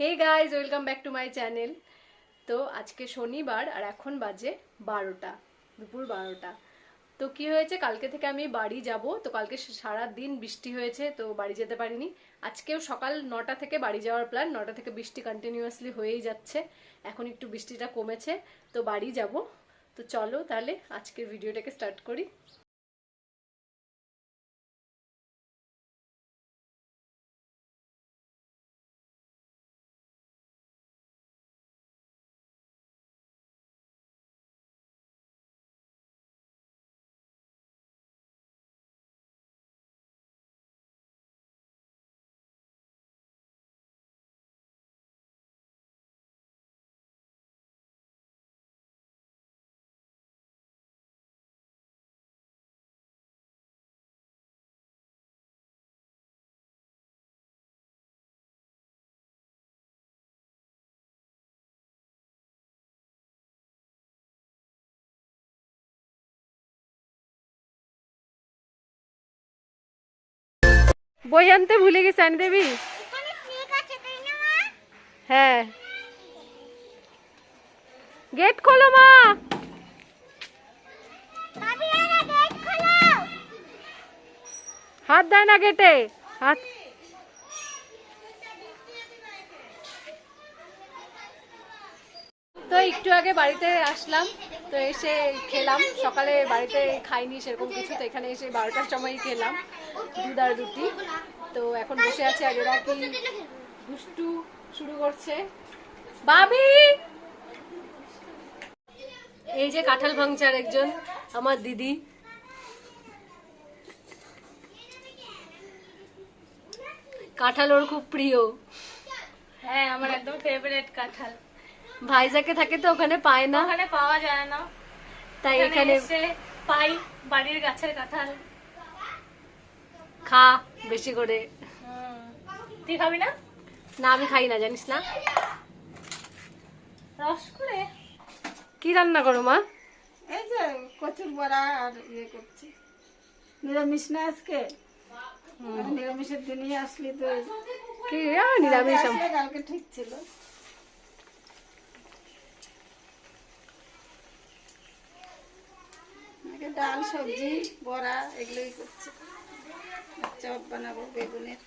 Hey guys welcome back to my channel তো আজকে শনিবার আর এখন বাজে বারোটা, দুপুর বারোটা। তো কি হয়েছে? কালকে থেকে আমি বাড়ি যাব। তো কালকে সারা দিন বৃষ্টি হয়েছে, তো বাড়ি যেতে পারিনি। আজকেও সকাল নটা থেকে বাড়ি যাওয়ার প্ল্যান নটা থেকে বৃষ্টি কন্টিনিউয়াসলি হয়েই যাচ্ছে। এখন একটু বৃষ্টিটা কমেছে, তো বাড়ি যাব। তো চলো তাহলে আজকের ভিডিওটাকে স্টার্ট করি। বই আনতে ভুলে গেছি আনি দেবি। এখানে স্নেক আছে তাই না মা? হ্যাঁ। গেট খোলো মা। হাত দেয় না গেটে হাত তো একটু আগে বাড়িতে আসলাম। তো এসে খেলাম। সকালে বাড়িতে খাইনি সেরকম কিছু, তো এখানে এসে বারোটার সময় খেলাম দুধ আর রুটি। তো এখন বসে আছে আর এরা কি দুষ্টু শুরু করছে। বাবি! এই যে কাঁঠাল ভাঙচার একজন, আমার দিদি। কাঁঠাল ওর খুব প্রিয়। হ্যাঁ আমার একদম ফেভারিট কাঁঠাল। ভাইজাকে থাকে তো ওখানে পায় না। ওখানে পাওয়া যায় না। তাই এখানে এসে পাই বাড়ির গাছের কাঁঠাল। খা বেশি করে। তুই খাবি না? না আমি খাই না জানিস না? রস করে। কি রান্না করো মা? এই যে কচুর বড়া আর ইয়ে করছি। নিরামিষ না আজকে? নিরামিষের দিনই আসলি তো কি নিরামিষ আম- কালকে ঠিক ছিল। ডাল সবজি বড়া এগুলোই করছি। চপ বানাবো বেগুনের।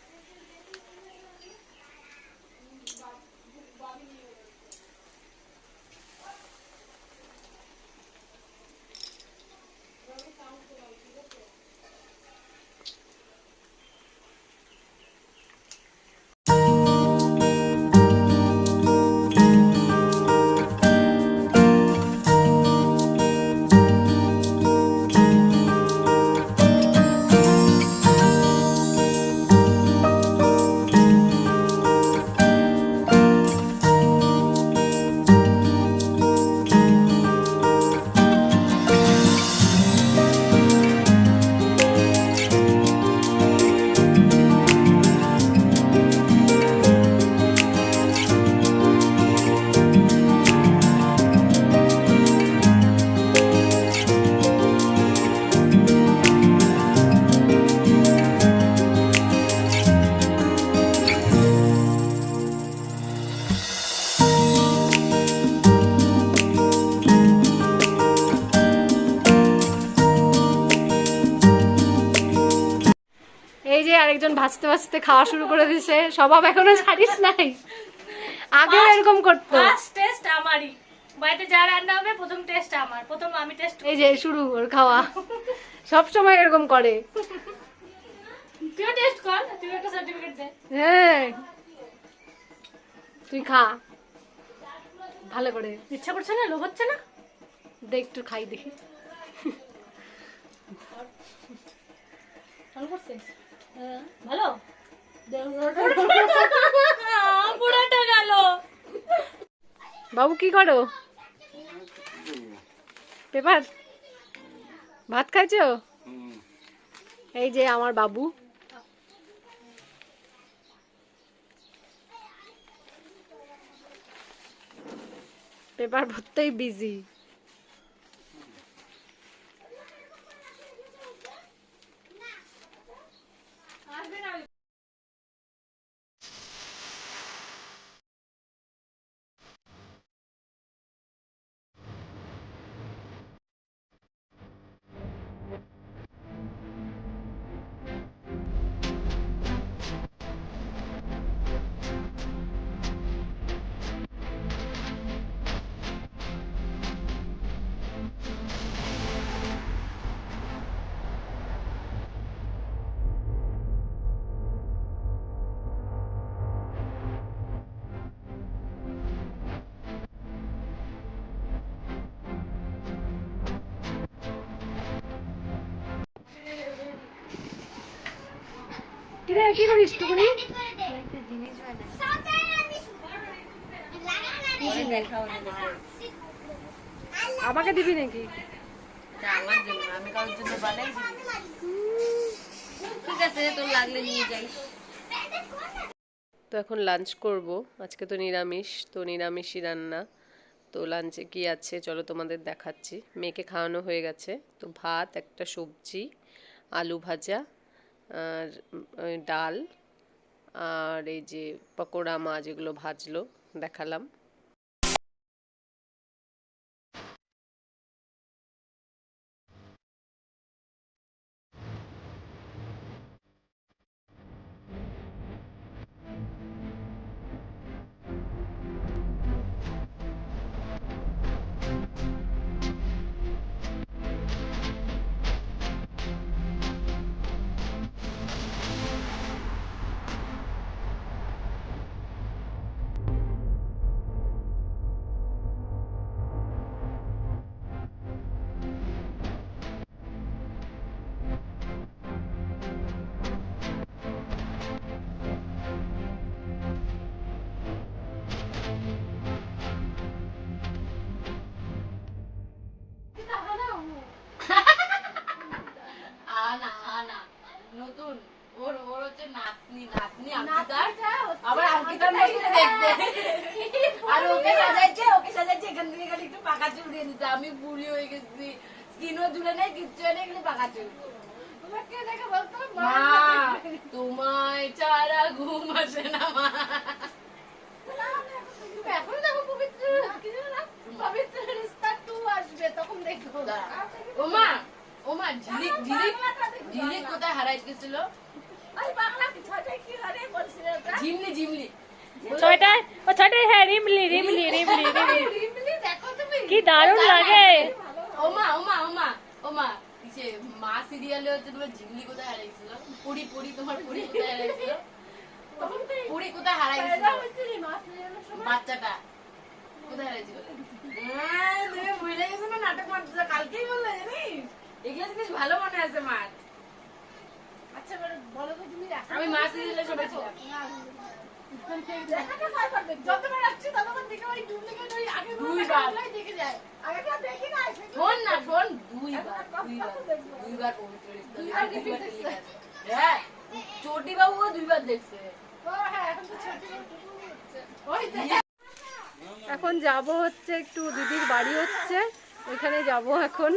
আরেকজন ভাজতে ভাজতে খাওয়া শুরু করে দিছে স্বভাব এখনও ছাড়িস নাই। আগেও এরকম করতো। ফার্স্ট টেস্ট আমারই। বাড়িতে যা রান্না হবে প্রথম টেস্ট আমার। প্রথম আমি টেস্ট এই যে শুরু ওর খাওয়া। সব সময় এরকম করে। তুইও টেস্ট কর তুই একটা সার্টিফিকেট দে। হ্যাঁ। তুই খা। ভালো করে। ইচ্ছা করছে না? লোভ হচ্ছে না? দেখ একটু খাই দেখি। ভালো করছিস? বাবু কি করো? পেপার? ভাত খাইছো? এই যে আমার বাবু। পেপার ভরতেই বিজি কিরে, কি করিস টুকুনি? আমাকে দিবি নাকি? ঠিক আছে তোর লাগলে নিয়ে যাই তো এখন লাঞ্চ করব। আজকে তো নিরামিষ, তো নিরামিষই রান্না। তো লাঞ্চে কি আছে? চলো তোমাদের দেখাচ্ছি। মেয়েকে খাওয়ানো হয়ে গেছে। তো ভাত, একটা সবজি, আলু ভাজা আর ডাল আর এই যে পকোড়া মাছ এগুলো ভাজলো দেখালাম। ওকে সাজাইছে ওকে সাজাইছে এখান থেকে খালি একটু পাকা চুল দিয়ে দিতে আমি বুড়ি হয়ে গেছি। স্কিনও জুড়ে নেই কিচ্ছু নেই খালি পাকা চুল। মা তোমায় চারা ঘুম আসে না মা। এখনও দেখো পবিত্র। পবিত্র রিস্তা টু আসবে তখন দেখব। ওমা ওমা ঝিলিক ঝিলিক ঝিলিক কোথায় হারাই গেছিল? ঝিমলি ঝিমলি ছয়টায় ও ছয়টায় হ্যাঁ রিমলি রিমলি রিমলি রিমলি। রিমলি দেখো তুমি। কি দারুণ লাগে। ওমা ওমা ওমা ওমা। মা সিরিয়ালে হচ্ছে তোমার ঝিমলি কোথায় হারাইছিল? পুরি পুরি তোমার পুরি কোথায় হারাইছিল? পুরি কোথায় হারাইছিল? বাচ্চাটা কোথায় হারাইছিল? হ্যাঁ, তুমি ভুলে গেছো না নাটক মারতেছো কালকেই বললে জানিস? এগুলো জিনিস ভালো মনে আছে মার। আচ্ছা বলো তো তুমি আমি মা সিরিয়ালে সবাই ছিলাম। দেখাতে ভয় পাবে। যতবার আসছি ততবার দেখে ওই ডুপ্লিকেট ওই আগে দুইবার। দেখে যায়। আগে তো দেখি না শোন না শোন। দুইবার দুইবার দুইবার পবিত্র রিস্তা দেখে দুইবার টেলিকাস্ট। হ্যাঁ হ্যাঁ এখন এখন যাব হচ্ছে একটু দিদির বাড়ি হচ্ছে। ওইখানে যাব এখন।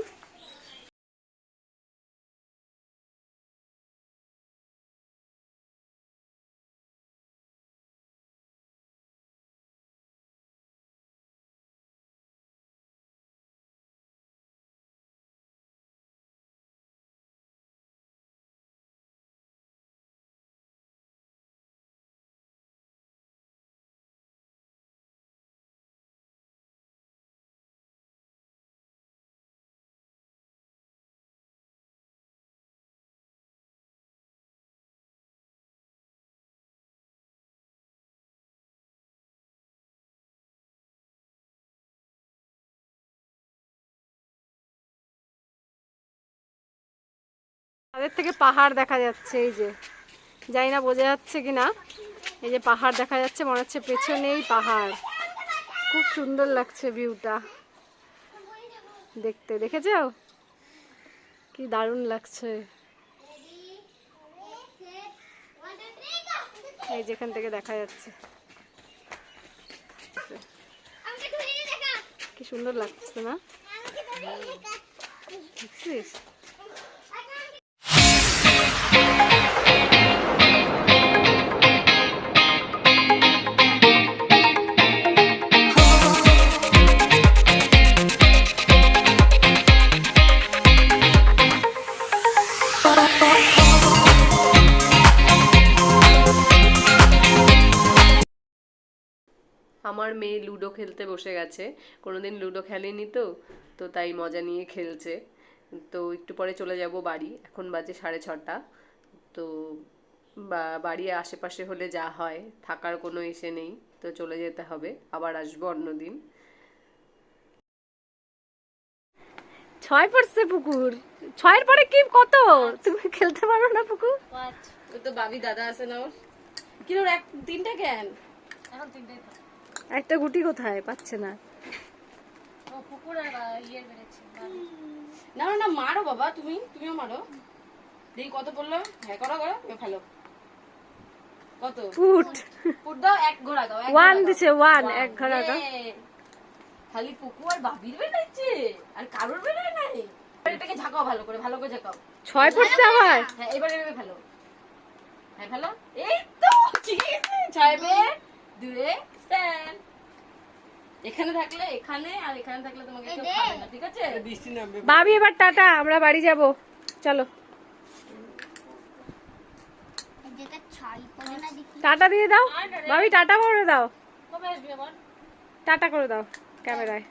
তাদের থেকে পাহাড় দেখা যাচ্ছে এই যে। জানি না বোঝা যাচ্ছে কি না। এই যে পাহাড় দেখা যাচ্ছে মনে হচ্ছে পেছনেই পাহাড়। খুব সুন্দর লাগছে ভিউটা। দেখতে দেখেছ? কি দারুণ লাগছে। এই যেখান থেকে দেখা যাচ্ছে। কি সুন্দর লাগছে না? দেখছিস? আমার মেয়ে লুডো খেলতে বসে গেছে। কোনোদিন লুডো খেলেনি তো তো তাই মজা নিয়ে খেলছে। তো একটু পরে চলে যাব বাড়ি। এখন বাজে সাড়ে ছটা। তো বা বাড়ি আশেপাশে হলে যা হয় থাকার কোনো এসে নেই তো চলে যেতে হবে। আবার আসব অন্যদিন ছয় পড়ছে পুকুর। ছয়ের পরে কি কত? তুমি খেলতে পারো না পুকুর? তো বাবি দাদা আছে না ওর। কি ওর এক তিনটা কেন? একটা গুটি কোথায়? পাচ্ছে না। পুকুর আর ইয়ে বেড়েছে না না, না মারো বাবা তুমি তুমিও মারো। দেখি কত পড়ল হ্যাঁ করো করো ফেলো। কত? ফুট। ফুট দাও এক ঘোড়া দাও ওয়ান দিছে ওয়ান এক ঘোড়া দাও। খালি পুকু আর বাবির বেড়াচ্ছে আর কারোর বেড়ায় নাই? এটাকে ঝাঁকাও ভালো করে ভালো করে ঝাঁকাও। ছয় পড়ছে আবার হ্যাঁ এবার এভাবে ফেলো। হ্যাঁ ফেলো। এই তো ঠিক আছে। ছয় বে দুয়ে স্ট্যান্ড এখানে থাকলে এখানে আর এখানে থাকলে তোমাকে কেউ খাবে না ঠিক আছে? ভাবি এবার টাটা আমরা বাড়ি যাব। চলো যেটা ছাই করে না দেখি টাটা দিয়ে দাও। ভাবি টাটা করে দাও। টাটা করে দাও ক্যামেরায়।